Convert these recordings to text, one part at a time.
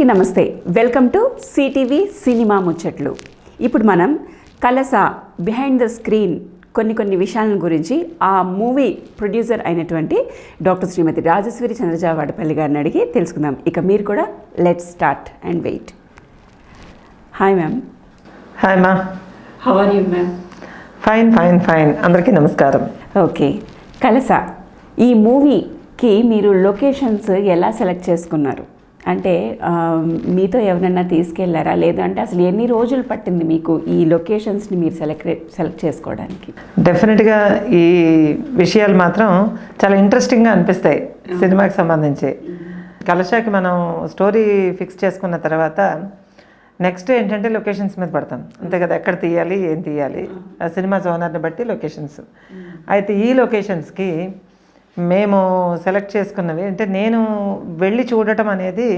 అందరికీ నమస్తే. Welcome to CTV cinema ముచ్చట్లు. ఇప్పుడు మనం కలస బిహైండ్ ద స్క్రీన్ కొన్ని కొన్ని విషయాల గురించి ఆ మూవీ ప్రొడ్యూసర్ అయినటువంటి డాక్టర్ శ్రీమతి రాజశ్వరి చంద్రజా వాడపల్లి గారిని అడిగి తెలుసుకుందాం. ఇక మీరు కూడా let start and wait hi ma'am hi ma'am how are you ma'am fine fine fine అందరికీ నమస్కారం. ఓకే కలస ఈ మూవీకి మీరు లొకేషన్స్ ఎలా సెలెక్ట్ చేసుకున్నారు? అంటే మీతో ఎవరైనా తీసుకెళ్ళారా? లేదు అంటే అసలు ఎన్ని రోజులు పట్టింది మీకు ఈ లొకేషన్స్ని మీరు సెలెక్ట్ సెలెక్ట్ చేసుకోవడానికి? డెఫినెట్గా ఈ విషయాలు మాత్రం చాలా ఇంట్రెస్టింగ్గా అనిపిస్తాయి సినిమాకి సంబంధించి. కలశాకి మనం స్టోరీ ఫిక్స్ చేసుకున్న తర్వాత నెక్స్ట్ ఏంటంటే లొకేషన్స్ మీద పడతాం. అంతే కదా ఎక్కడ తీయాలి ఏం తీయాలి? ఆ. సినిమా జోనర్ని బట్టి లొకేషన్స్. అయితే ఈ లొకేషన్స్కి మేము సెలెక్ట్ చేసుకున్నవి. అంటే నేను వెళ్ళి చూడటం అనేది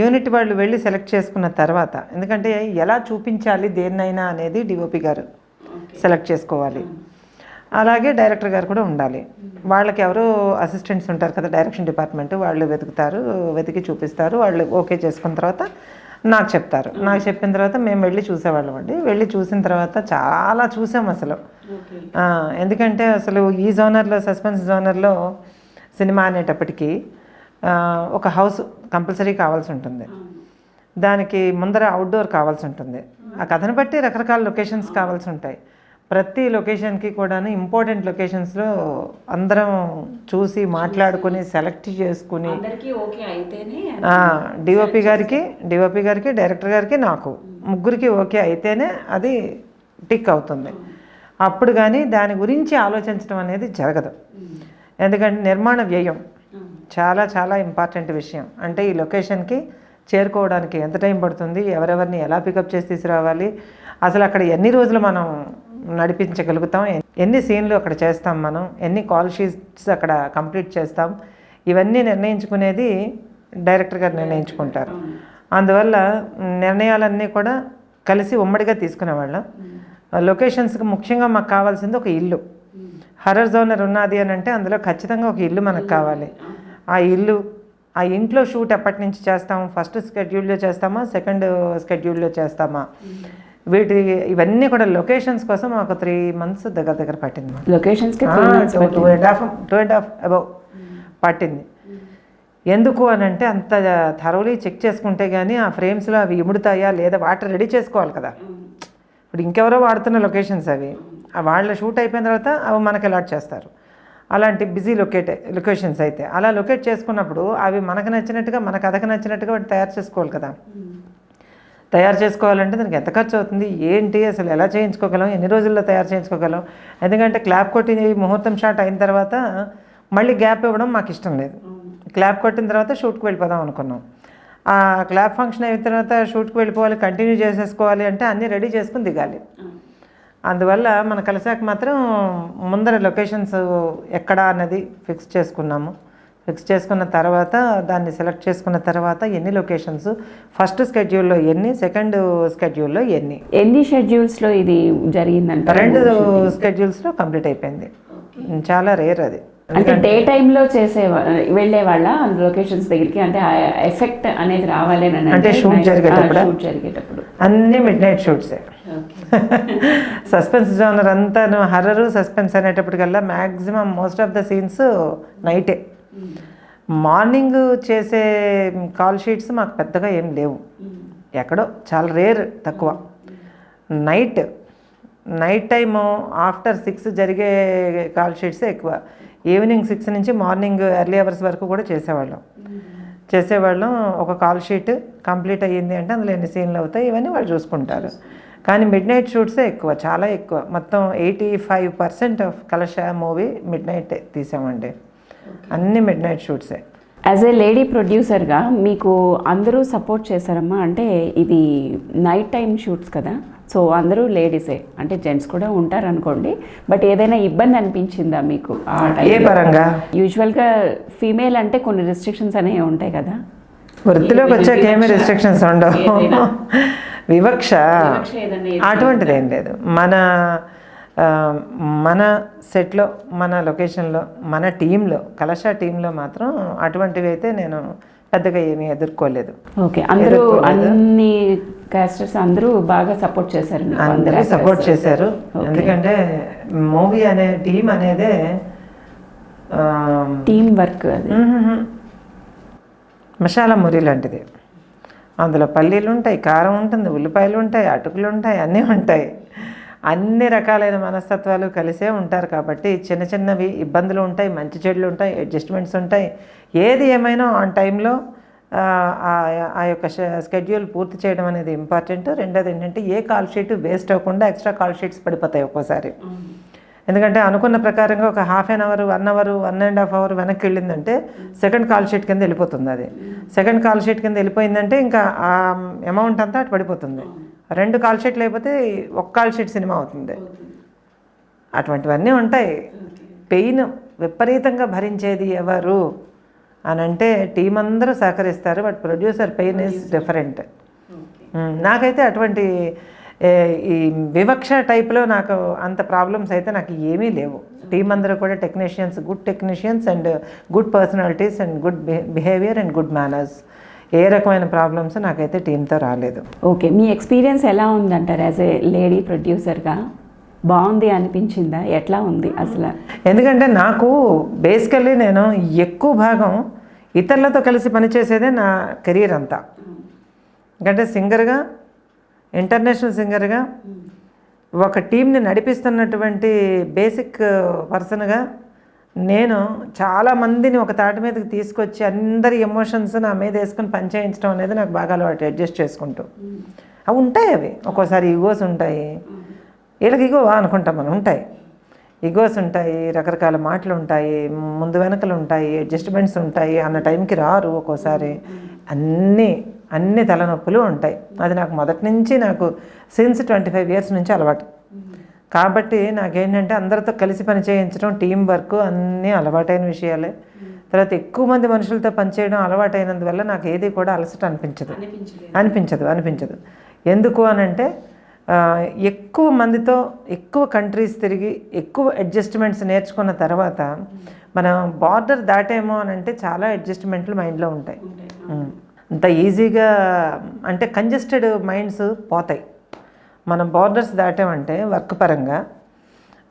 యూనిట్ వాళ్ళు వెళ్ళి సెలెక్ట్ చేసుకున్న తర్వాత ఎందుకంటే ఎలా చూపించాలి దేన్నైనా అనేది డిఓపి గారు సెలెక్ట్ చేసుకోవాలి. అలాగే డైరెక్టర్ గారు కూడా ఉండాలి. వాళ్ళకి ఎవరో అసిస్టెంట్స్ ఉంటారు కదా డైరెక్షన్ డిపార్ట్మెంట్ వాళ్ళు వెతుకుతారు వెతికి చూపిస్తారు వాళ్ళు ఓకే చేసుకున్న తర్వాత నాకు చెప్తారు. నాకు చెప్పిన తర్వాత మేము వెళ్ళి చూసేవాళ్ళం అండి వెళ్ళి చూసిన తర్వాత చాలా చూసాం అసలు. ఎందుకంటే అసలు ఈ జోనర్లో సస్పెన్స్ జోనర్లో సినిమా అనేటప్పటికీ ఒక హౌస్ కంపల్సరీ కావాల్సి ఉంటుంది. దానికి ముందర అవుట్డోర్ కావాల్సి ఉంటుంది. ఆ కథను బట్టి రకరకాల లొకేషన్స్ కావాల్సి ఉంటాయి. ప్రతి లొకేషన్కి కూడాను ఇంపార్టెంట్ లొకేషన్స్లో అందరం చూసి మాట్లాడుకుని సెలెక్ట్ చేసుకుని డిఓపి గారికి డిఓపి గారికి డైరెక్టర్ గారికి నాకు ముగ్గురికి ఓకే అయితేనే అది టిక్ అవుతుంది. అప్పుడు కానీ దాని గురించి ఆలోచించడం అనేది జరగదు. ఎందుకంటే నిర్మాణ వ్యయం చాలా చాలా ఇంపార్టెంట్ విషయం. అంటే ఈ లొకేషన్కి చేరుకోవడానికి ఎంత టైం పడుతుంది ఎవరెవరిని ఎలా పికప్ చేసి తీసుకురావాలి అసలు అక్కడ ఎన్ని రోజులు మనం నడిపించగలుగుతాం ఎన్ని సీన్లు అక్కడ చేస్తాం మనం ఎన్ని కాల్ షీట్స్ అక్కడ కంప్లీట్ చేస్తాం ఇవన్నీ నిర్ణయించుకునేది డైరెక్టర్ గారు నిర్ణయించుకుంటారు. అందువల్ల నిర్ణయాలన్నీ కూడా కలిసి ఉమ్మడిగా తీసుకునేవాళ్ళం. లొకేషన్స్కి ముఖ్యంగా మాకు కావాల్సింది ఒక ఇల్లు. హర్రర్ జోనర్ ఉన్నది అని అంటే అందులో ఖచ్చితంగా ఒక ఇల్లు మనకు కావాలి. ఆ ఇల్లు ఆ ఇంట్లో షూట్ ఎప్పటి నుంచి చేస్తాం ఫస్ట్ స్కెడ్యూల్లో చేస్తామా? సెకండ్ స్కెడ్యూల్లో చేస్తామా? వీటి ఇవన్నీ కూడా లొకేషన్స్ కోసం మాకు త్రీ మంత్స్ దగ్గర దగ్గర పట్టింది లొకేషన్స్కి two and half two and half above పట్టింది? ఎందుకు అని అంటే అంత థరోలీ చెక్ చేసుకుంటే కానీ ఆ ఫ్రేమ్స్లో అవి ఇముడుతాయా లేదా వాటర్ రెడీ చేసుకోవాలి కదా. ఇప్పుడు ఇంకెవరో వాడుతున్న లొకేషన్స్ అవి. ఆ వాళ్ళ షూట్ అయిపోయిన తర్వాత అవి మనకి అలాట్ చేస్తారు. అలాంటి బిజీ లొకేట్ లొకేషన్స్ అయితే. అలా లొకేట్ చేసుకున్నప్పుడు అవి మనకు నచ్చినట్టుగా మన కథకు నచ్చినట్టుగా వాటి తయారు చేసుకోవాలి కదా. తయారు చేసుకోవాలంటే దానికి ఎంత ఖర్చు అవుతుంది? ఏంటి? అసలు ఎలా చేయించుకోగలం? ఎన్ని రోజుల్లో తయారు చేయించుకోగలం? ఎందుకంటే క్లాప్ కొట్టి ముహూర్తం షాట్ అయిన తర్వాత మళ్ళీ గ్యాప్ ఇవ్వడం మాకు ఇష్టం లేదు. క్లాప్ కొట్టిన తర్వాత షూట్కి వెళ్ళిపోదాం అనుకున్నాం. ఆ క్లాప్ ఫంక్షన్ అయిన తర్వాత షూట్కి వెళ్ళిపోవాలి కంటిన్యూ చేసేసుకోవాలి అంటే అన్నీ రెడీ చేసుకుని దిగాలి. అందువల్ల మన కలిసాక మాత్రం ముందర లొకేషన్స్ ఎక్కడ అన్నది ఫిక్స్ చేసుకున్నాము. ఫిక్స్ చేసుకున్న తర్వాత దాన్ని సెలెక్ట్ చేసుకున్న తర్వాత ఎన్ని లొకేషన్స్ ఫస్ట్ స్కెడ్యూల్లో ఎన్ని సెకండ్ స్కెడ్యూల్లో ఎన్ని. ఎన్ని షెడ్యూల్స్లో ఇది జరిగిందంట రెండు స్కెడ్యూల్స్లో కంప్లీట్ అయిపోయింది. చాలా రేర్ అది. అంటే డే టైంలో చేసే వెళ్ళే వాళ్ళ లొకేషన్స్ దగ్గరికి అంటే ఎఫెక్ట్ అనేది రావాలి అని అంటే shoot జరిగేటప్పుడా? షూట్ జరిగేటప్పుడు. అన్నీ మిడ్ నైట్ షూట్సే. సస్పెన్స్ జోనర్ అంతాను horror suspense అనేటప్పటికల్లా maximum most of the scenes నైటే. మార్నింగ్ చేసే కాల్ షీట్స్ మాకు పెద్దగా ఏం లేవు. ఎక్కడో చాలా రేర్ తక్కువ. Night night time after six జరిగే కాల్ షీట్స్ ఎక్కువ. ఈవినింగ్ సిక్స్ నుంచి మార్నింగ్ ఎర్లీ అవర్స్ వరకు కూడా చేసేవాళ్ళం. చేసేవాళ్ళం. ఒక కాల్ షీట్ కంప్లీట్ అయ్యింది అంటే అందులో ఎన్ని సీన్లు అవుతాయి ఇవన్నీ వాళ్ళు చూసుకుంటారు. కానీ మిడ్ నైట్ షూట్సే ఎక్కువ చాలా ఎక్కువ. మొత్తం eighty five percent of Kalasha movie midnight తీసామండి అన్ని మిడ్ నైట్ షూట్సే. యాజ్ ఏ లేడీ ప్రొడ్యూసర్గా మీకు అందరూ సపోర్ట్ చేశారమ్మా? అంటే ఇది నైట్ టైం షూట్స్ కదా. సో అందరూ లేడీసే. అంటే జెంట్స్ కూడా ఉంటారు అనుకోండి బట్ ఏదైనా ఇబ్బంది అనిపించిందా మీకు ఏ పరంగా? యూజువల్గా ఫీమేల్ అంటే కొన్ని రిస్ట్రిక్షన్స్ అనేవి ఉంటాయి కదా. వృత్తిలోకి వచ్చాక ఏమీ రెస్ట్రిక్షన్స్ ఉండవు. వివక్ష అటువంటిది ఏం లేదు. మన మన సెట్లో మన లొకేషన్లో మన టీంలో కలశ టీంలో మాత్రం అటువంటివి అయితే నేను పెద్దగా ఏమీ ఎదుర్కోలేదు. ఓకే అందరూ అన్ని క్యాస్టర్స్ అందరూ బాగా సపోర్ట్ చేశారు అందరూ సపోర్ట్ చేశారు. ఎందుకంటే మూవీ అనే టీం అనేదే టీం వర్క్ అది. మసాలా మురి లాంటిది. అందులో పల్లీలు ఉంటాయి కారం ఉంటుంది ఉల్లిపాయలు ఉంటాయి అటుకులు ఉంటాయి అన్నీ ఉంటాయి. అన్ని రకాలైన మనస్తత్వాలు కలిసే ఉంటారు కాబట్టి చిన్న చిన్నవి ఇబ్బందులు ఉంటాయి మంచి చెడులు ఉంటాయి అడ్జస్ట్మెంట్స్ ఉంటాయి. ఏది ఏమైనా ఆన్ టైంలో ఆ యొక్క స్కెడ్యూల్ పూర్తి చేయడం అనేది ఇంపార్టెంట్ రెండోది ఏంటంటే ఏ కాల్ షీట్ వేస్ట్ అవ్వకుండా ఎక్స్ట్రా కాల్ షీట్స్ పడిపోతాయి ఒక్కోసారి. ఎందుకంటే అనుకున్న ప్రకారంగా ఒక half an hour one hour one and half hour వెనక్కి వెళ్ళిందంటే సెకండ్ కాల్ షీట్ కింద వెళ్ళిపోతుంది అది. సెకండ్ కాల్ షీట్ కింద వెళ్ళిపోయిందంటే ఇంకా ఆ అమౌంట్ అంతా అటు పడిపోతుంది. రెండు కాల్ షీట్లు అయిపోతే ఒక కాల్ షీట్ సినిమా అవుతుంది. అటువంటివన్నీ ఉంటాయి. పెయిన్ విపరీతంగా భరించేది ఎవరు అని అంటే టీం అందరూ సహకరిస్తారు but producer pain is different. నాకైతే అటువంటి ఈ వివక్ష టైప్లో నాకు అంత ప్రాబ్లమ్స్ అయితే నాకు ఏమీ లేవు. టీం అందరూ కూడా technicians good technicians and good personalities and good behaviour and good manners. ఏ రకమైన ప్రాబ్లమ్స్ నాకైతే టీంతో రాలేదు. ఓకే మీ ఎక్స్పీరియన్స్ ఎలా ఉందంటారు? యాజ్ ఏ లేడీ ప్రొడ్యూసర్గా బాగుంది అనిపించిందా? ఎట్లా ఉంది అసలు? ఎందుకంటే నాకు బేసికల్లీ నేను ఎక్కువ భాగం ఇతరులతో కలిసి పనిచేసేదే నా కెరీర్ అంతా. ఎందుకంటే సింగర్గా ఇంటర్నేషనల్ సింగర్గా ఒక టీంని నడిపిస్తున్నటువంటి బేసిక్ పర్సన్గా నేను చాలా మందిని ఒక తాటి మీదకి తీసుకొచ్చి అందరి ఎమోషన్స్ నా మీద వేసుకొని పనిచేయించడం అనేది నాకు బాగా అలవాటు అడ్జస్ట్ చేసుకుంటూ. అవి ఉంటాయి అవి. ఒక్కోసారి ఈగోస్ ఉంటాయి. వీళ్ళకి ఇగో అనుకుంటాం మనం ఉంటాయి. ఈగోస్ ఉంటాయి రకరకాల మాటలు ఉంటాయి ముందు వెనకలు ఉంటాయి అడ్జస్ట్మెంట్స్ ఉంటాయి అన్న టైంకి రారు ఒక్కోసారి. అన్నీ అన్ని తలనొప్పులు ఉంటాయి. అది నాకు మొదటి నుంచి నాకు సిన్స్ ట్వంటీ ఫైవ్ ఇయర్స్ నుంచి అలవాటు. కాబట్టి నాకేంటంటే అందరితో కలిసి పని చేయించడం టీం వర్క్ అన్నీ అలవాటైన విషయాలే. తర్వాత ఎక్కువ మంది మనుషులతో పనిచేయడం అలవాటైనందువల్ల నాకు ఏది కూడా అలసట అనిపించదు. అనిపించదు అనిపించదు. ఎందుకు అని అంటే ఆ, ఎక్కువ మందితో ఎక్కువ కంట్రీస్ తిరిగి ఎక్కువ అడ్జస్ట్మెంట్స్ నేర్చుకున్న తర్వాత మనం బార్డర్ దాటేమో అని అంటే చాలా అడ్జస్ట్మెంట్లు మైండ్లో ఉంటాయి. అంత ఈజీగా అంటే కంజెస్టెడ్ మైండ్స్ పోతాయి. మనం బార్డర్స్ దాటామంటే వర్క్ పరంగా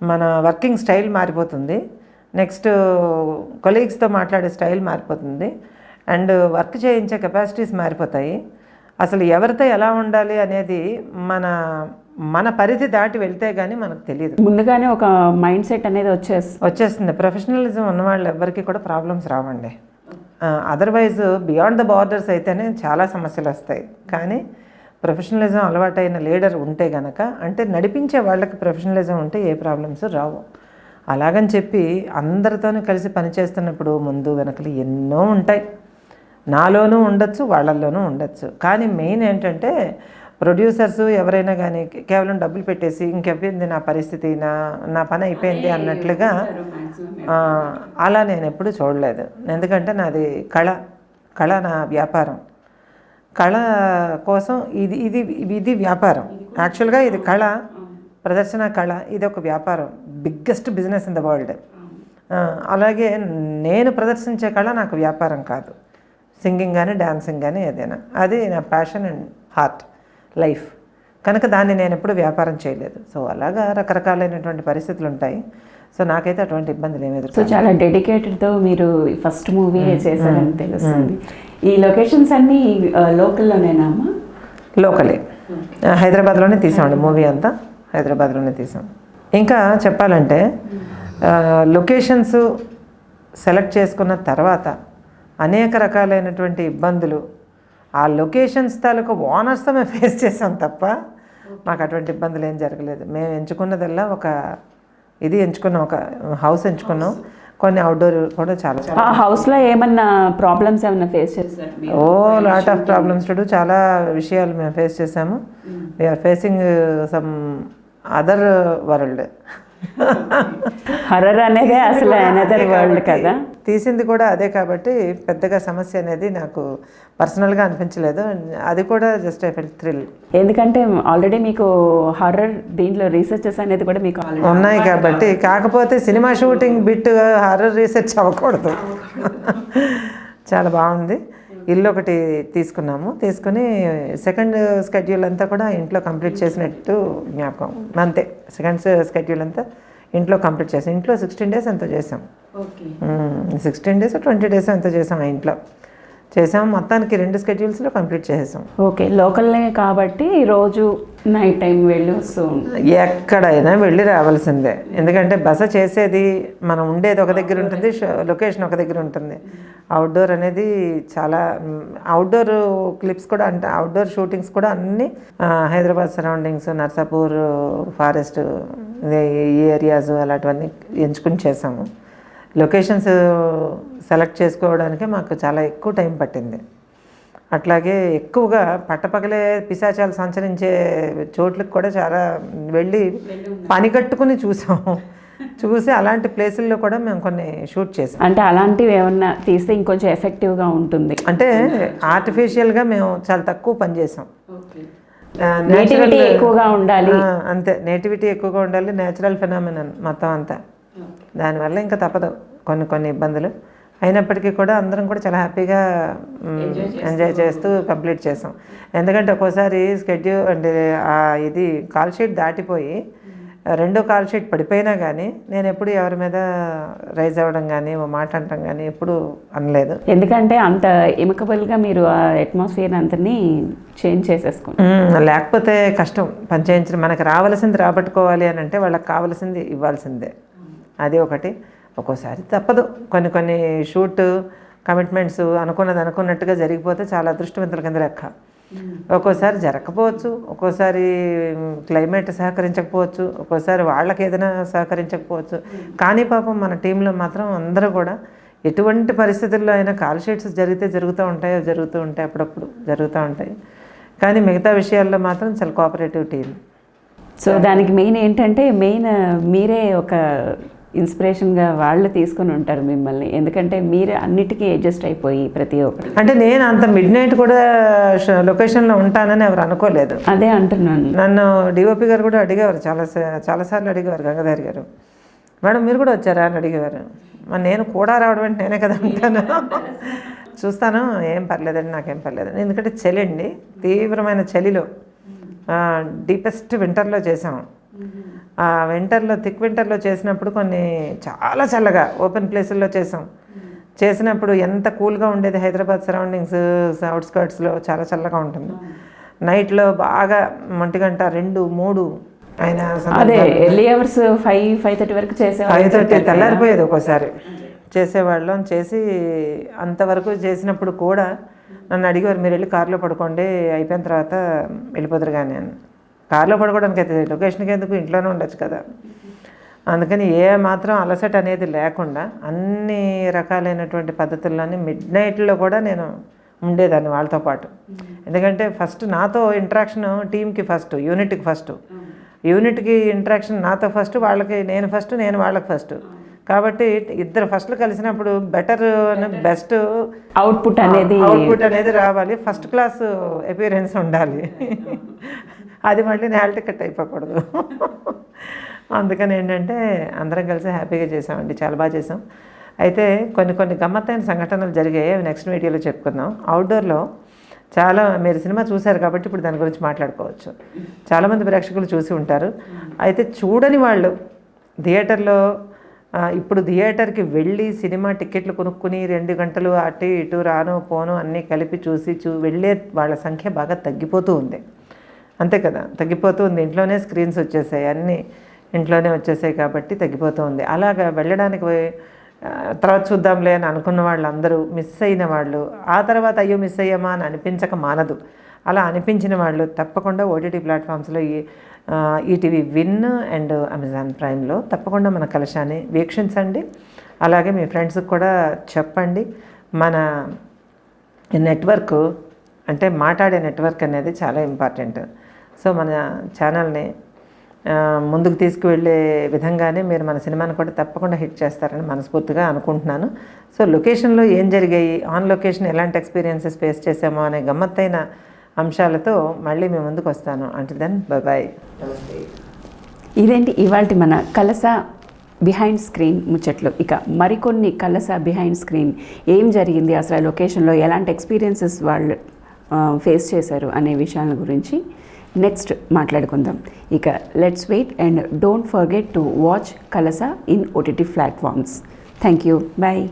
మన వర్కింగ్ స్టైల్ మారిపోతుంది. నెక్స్ట్ కొలీగ్స్తో మాట్లాడే స్టైల్ మారిపోతుంది. అండ్ వర్క్ చేయించే కెపాసిటీస్ మారిపోతాయి. అసలు ఎవరితో ఎలా ఉండాలి అనేది మన మన పరిధి దాటి వెళ్తే కానీ మనకు తెలియదు ముందుగానే ఒక మైండ్ సెట్ అనేది వచ్చేసి వచ్చేస్తుంది. ప్రొఫెషనలిజం ఉన్న వాళ్ళు ఎవరికి కూడా ప్రాబ్లమ్స్ రావండి. అదర్వైజ్ బియాండ్ ద బార్డర్స్ అయితేనే చాలా సమస్యలు వస్తాయి. కానీ ప్రొఫెషనలిజం అలవాటైన లీడర్ ఉంటే గనక అంటే నడిపించే వాళ్ళకి ప్రొఫెషనలిజం ఉంటే ఏ ప్రాబ్లమ్స్ రావు. అలాగని చెప్పి అందరితోనూ కలిసి పనిచేస్తున్నప్పుడు ముందు వెనకలు ఎన్నో ఉంటాయి. నాలోనూ ఉండొచ్చు వాళ్ళల్లోనూ ఉండొచ్చు. కానీ మెయిన్ ఏంటంటే ప్రొడ్యూసర్స్ ఎవరైనా కానీ కేవలం డబ్బులు పెట్టేసి ఇంకెవ్వింది నా పరిస్థితి నా నా పని అయిపోయింది అన్నట్లుగా అలా నేను ఎప్పుడు చూడలేదు. ఎందుకంటే నాది కళ కళ నా వ్యాపారం. కళ కోసం ఇది ఇది ఇది వ్యాపారం. యాక్చువల్గా ఇది కళ ప్రదర్శన కళ ఇది ఒక వ్యాపారం. Biggest business in the world అలాగే నేను ప్రదర్శించే కళ నాకు వ్యాపారం కాదు. సింగింగ్ కానీ డాన్సింగ్ కానీ ఏదైనా. అది నా ప్యాషన్ అండ్ హార్ట్ లైఫ్ కనుక దాన్ని నేను ఎప్పుడు వ్యాపారం చేయలేదు. సో అలాగా రకరకాలైనటువంటి పరిస్థితులు ఉంటాయి. సో నాకైతే అటువంటి ఇబ్బందులు ఏమి సో చాలా డెడికేటెడ్తో మీరు ఫస్ట్ మూవీ చేశారని తెలుస్తుంది. ఈ లొకేషన్స్ అన్నీ లోకల్లోనేనా అమ్మా లోకలే. హైదరాబాద్లోనే తీసామండి మూవీ అంతా. హైదరాబాద్లోనే తీసాం. ఇంకా చెప్పాలంటే లొకేషన్స్ సెలెక్ట్ చేసుకున్న తర్వాత అనేక రకాలైనటువంటి ఇబ్బందులు ఆ లొకేషన్స్ తాలూకు ఓనర్స్తో మేము ఫేస్ చేసాం తప్ప మాకు అటువంటి ఇబ్బందులు ఏం జరగలేదు. మేము ఎంచుకున్నదల్లా ఒక ఇది ఎంచుకున్నాం ఒక హౌస్ ఎంచుకున్నాం. కొన్ని అవుట్డోర్ కూడా చాలా ఆ హౌస్లో ఏమన్నా ప్రాబ్లమ్స్ ఏమన్నా ఫేస్ చేశారు? A lot of problems to చాలా విషయాలు మేము ఫేస్ చేసాము we're facing some other world horror అనేదే అసలు అనదర్ వరల్డ్ కదా. తీసింది కూడా అదే కాబట్టి పెద్దగా సమస్య అనేది నాకు పర్సనల్గా అనిపించలేదు. అది కూడా జస్ట్ ఐ ఫెల్ థ్రిల్ ఎందుకంటే ఆల్రెడీ మీకు హర్రర్ దీంట్లో రీసెర్చెస్ అనేది కూడా మీకు ఉన్నాయి కాబట్టి కాకపోతే cinema shooting bit horror research అవ్వకూడదు. చాలా బాగుంది. ఇల్లు ఒకటి తీసుకున్నాము. తీసుకుని సెకండ్ స్కెడ్యూల్ అంతా కూడా ఇంట్లో కంప్లీట్ చేసినట్టు జ్ఞాపకం. అంతే. సెకండ్ స్కెడ్యూల్ అంతా ఇంట్లో కంప్లీట్ చేసాం. ఇంట్లో సిక్స్టీన్ డేస్ ఎంతో చేసాం. సిక్స్టీన్ డేస్ ట్వంటీ డేస్ ఎంతో చేసాం ఆ ఇంట్లో. చేసాం మొత్తానికి రెండు స్కెడ్యూల్స్లో కంప్లీట్ చేసేసాం. ఓకే. లోకల్నే కాబట్టి రోజు నైట్ టైం వెళ్ళి వస్తూ ఎక్కడైనా వెళ్ళి రావాల్సిందే. ఎందుకంటే బస చేసేది మనం ఉండేది ఒక దగ్గర ఉంటుంది లొకేషన్ ఒక దగ్గర ఉంటుంది. అవుట్డోర్ అనేది చాలా అవుట్డోర్ క్లిప్స్ కూడా అంటే అవుట్డోర్ షూటింగ్స్ కూడా అన్నీ హైదరాబాద్ సరౌండింగ్స్ నర్సాపూర్ ఫారెస్ట్ ఈ ఏరియాస్ అలాంటివన్నీ ఎంచుకుని చేసాము. లొకేషన్స్ సెలెక్ట్ చేసుకోవడానికి మాకు చాలా ఎక్కువ టైం పట్టింది. అట్లాగే ఎక్కువగా పట్టపగలే పిశాచాలు సంచరించే చోట్లకు కూడా చాలా వెళ్ళి పని కట్టుకుని చూసాము. చూసి అలాంటి ప్లేసుల్లో కూడా మేము కొన్ని షూట్ చేసాం. అంటే అలాంటివి ఏమన్నా తీస్తే ఇంకొంచెం ఎఫెక్టివ్గా ఉంటుంది. అంటే ఆర్టిఫిషియల్గా మేము చాలా తక్కువ పని చేసాం. నేటివిటీ ఎక్కువగా ఉండాలి. అంతే. నేటివిటీ ఎక్కువగా ఉండాలి. నేచురల్ ఫినామినన్ మొత్తం అంతా. దానివల్ల ఇంకా తప్పదు. కొన్ని కొన్ని ఇబ్బందులు. అయినప్పటికీ కూడా అందరం కూడా చాలా హ్యాపీగా ఎంజాయ్ చేస్తూ కంప్లీట్ చేసాం. ఎందుకంటే ఒక్కోసారి స్కెడ్యూల్ అంటే ఆ ఇది కాల్ షీట్ దాటిపోయి రెండో కాల్ షీట్ పడిపోయినా కానీ నేను ఎప్పుడు ఎవరి మీద రైజ్ అవ్వడం కానీ ఓ మాట అనడం కానీ ఎప్పుడు అనలేదు. ఎందుకంటే అంత ఎమికబుల్గా మీరు ఆ అట్మాస్ఫియర్ అంతని చేంజ్ చేసేసుకోండి మ్మ్. లేకపోతే కష్టం. పని చేయించడం మనకు రావాల్సింది రాబట్టుకోవాలి అని అంటే వాళ్ళకి కావాల్సింది ఇవ్వాల్సిందే. అది ఒకటి. ఒక్కోసారి తప్పదు. కొన్ని కొన్ని షూట్ కమిట్మెంట్స్ అనుకున్నది అనుకున్నట్టుగా జరిగిపోతే చాలా అదృష్టవంతుల కింద లెక్క. ఒక్కోసారి జరగకపోవచ్చు. ఒక్కోసారి క్లైమేట్ సహకరించకపోవచ్చు. ఒక్కోసారి వాళ్ళకి ఏదైనా సహకరించకపోవచ్చు. కానీ పాపం మన టీంలో మాత్రం అందరూ కూడా ఎటువంటి పరిస్థితుల్లో అయినా కాల్ షీట్స్ జరిగితే జరుగుతూ ఉంటాయో జరుగుతూ ఉంటాయి. అప్పుడప్పుడు జరుగుతూ ఉంటాయి. కానీ మిగతా విషయాల్లో మాత్రం చాలా కోఆపరేటివ్ టీం. సో దానికి మెయిన్ ఏంటంటే మెయిన్ మీరే ఒక ఇన్స్పిరేషన్గా వాళ్ళు తీసుకొని ఉంటారు మిమ్మల్ని. ఎందుకంటే మీరే అన్నిటికీ అడ్జస్ట్ అయిపోయి ప్రతి ఒక్కరు. అంటే నేను అంత మిడ్ నైట్ కూడా లొకేషన్లో ఉంటానని ఎవరు అనుకోలేదు. అదే అంటున్నాను. నన్ను డిఓపి గారు కూడా అడిగేవారు చాలా చాలాసార్లు అడిగేవారు గంగాధర్ గారు. మేడం మీరు కూడా వచ్చారా? అని అడిగేవారు. మరి నేను కూడా రావడం అంటే నేనే కదా ఉంటాను. చూస్తాను ఏం పర్లేదండి నాకేం పర్లేదండి ఎందుకంటే చలి అండి తీవ్రమైన చలిలో డీపెస్ట్ వింటర్లో చేసాము వింటర్లో థిక్ వింటర్లో చేసినప్పుడు కొన్ని చాలా చల్లగా ఓపెన్ ప్లేసుల్లో చేసాం. చేసినప్పుడు ఎంత కూల్గా ఉండేది హైదరాబాద్ సరౌండింగ్స్ అవుట్స్కర్ట్స్లో చాలా చల్లగా ఉంటుంది. నైట్లో బాగా ఒంటి గంట రెండు మూడు ఆయన అదే early hours five five thirty వరకు ఫైవ్ చేసేవాళ్ళు థర్టీ తెల్లారిపోయేది ఒక్కోసారి. చేసేవాళ్ళం. చేసి అంతవరకు చేసినప్పుడు కూడా నన్ను అడిగారు మీరు వెళ్ళి కార్లో పడుకోండి అయిపోయిన తర్వాత వెళ్ళిపోతారు కానీ అని. కార్లో పడుకోవడానికి అయితే లొకేషన్కి ఎందుకు ఇంట్లోనే ఉండొచ్చు కదా? అందుకని ఏ మాత్రం అలసట అనేది లేకుండా అన్ని రకాలైనటువంటి పద్ధతుల్లోని మిడ్ నైట్లో కూడా నేను ఉండేదాన్ని వాళ్ళతో పాటు. ఎందుకంటే ఫస్ట్ నాతో ఇంట్రాక్షన్ టీంకి ఫస్ట్ యూనిట్కి ఫస్ట్. యూనిట్కి ఇంట్రాక్షన్ నాతో ఫస్ట్ వాళ్ళకి నేను ఫస్ట్ నేను వాళ్ళకి ఫస్ట్. కాబట్టి ఇద్దరు ఫస్ట్లు కలిసినప్పుడు బెటర్ బెస్ట్ అవుట్పుట్ అనేది అవుట్పుట్ అనేది రావాలి. ఫస్ట్ క్లాస్ అపీరెన్స్ ఉండాలి. అది మళ్ళీ నేల టికెట్ అయిపోకూడదు. అందుకని ఏంటంటే అందరం కలిసి హ్యాపీగా చేసామండి చాలా బాగా చేసాం. అయితే కొన్ని కొన్ని గమ్మత్తైన సంఘటనలు జరిగాయి అవి నెక్స్ట్ వీడియోలో చెప్పుకుందాం. అవుట్డోర్లో చాలా మీరు సినిమా చూశారు కాబట్టి ఇప్పుడు దాని గురించి మాట్లాడుకోవచ్చు. చాలామంది ప్రేక్షకులు చూసి ఉంటారు. అయితే చూడని వాళ్ళు థియేటర్లో ఇప్పుడు థియేటర్కి వెళ్ళి సినిమా టికెట్లు కొనుక్కుని రెండు గంటలు అటు ఇటు రాను పోను అన్నీ కలిపి చూసి చూ వెళ్ళే వాళ్ళ సంఖ్య బాగా తగ్గిపోతూ ఉంది. అంతే కదా తగ్గిపోతూ ఉంది ఇంట్లోనే స్క్రీన్స్ వచ్చేసాయి అన్నీ ఇంట్లోనే వచ్చేసాయి కాబట్టి తగ్గిపోతూ ఉంది అలాగా వెళ్ళడానికి తర్వాత చూద్దాంలే అని అనుకున్న వాళ్ళందరూ మిస్ అయిన వాళ్ళు ఆ తర్వాత అయ్యో మిస్ అయ్యామా అని అనిపించక మానదు. అలా అనిపించిన వాళ్ళు తప్పకుండా ఓటీటీ ప్లాట్ఫామ్స్లో ఈ ఈటీవీ విన్ అండ్ అమెజాన్ ప్రైమ్లో తప్పకుండా మన కలశాన్ని వీక్షించండి. అలాగే మీ ఫ్రెండ్స్కి కూడా చెప్పండి. మన నెట్వర్క్ అంటే మాట్లాడే నెట్వర్క్ అనేది చాలా ఇంపార్టెంట్. సో మన ఛానల్ని ముందుకు తీసుకువెళ్ళే విధంగానే మీరు మన సినిమాని కూడా తప్పకుండా హిట్ చేస్తారని మనస్ఫూర్తిగా అనుకుంటున్నాను. సో లొకేషన్లో ఏం జరిగాయి ఆన్ లొకేషన్ ఎలాంటి ఎక్స్పీరియన్సెస్ ఫేస్ చేసామో అనే గమ్మత్తైన అంశాలతో మళ్ళీ మేము ముందుకు వస్తాను. అంటే దెన్ బాయ్ ఇదేంటి ఇవాళ మన కలస బిహైండ్ స్క్రీన్ ముచ్చట్లు. ఇక మరికొన్ని కలస బిహైండ్ స్క్రీన్ ఏం జరిగింది అసలు లొకేషన్లో ఎలాంటి ఎక్స్పీరియన్సెస్ వాళ్ళు ఫేస్ చేశారు అనే విషయాల గురించి నెక్స్ట్ మాట్లాడుకుందాం. ఇక let's wait and don't forget to watch కలస in OTT platforms thank you bye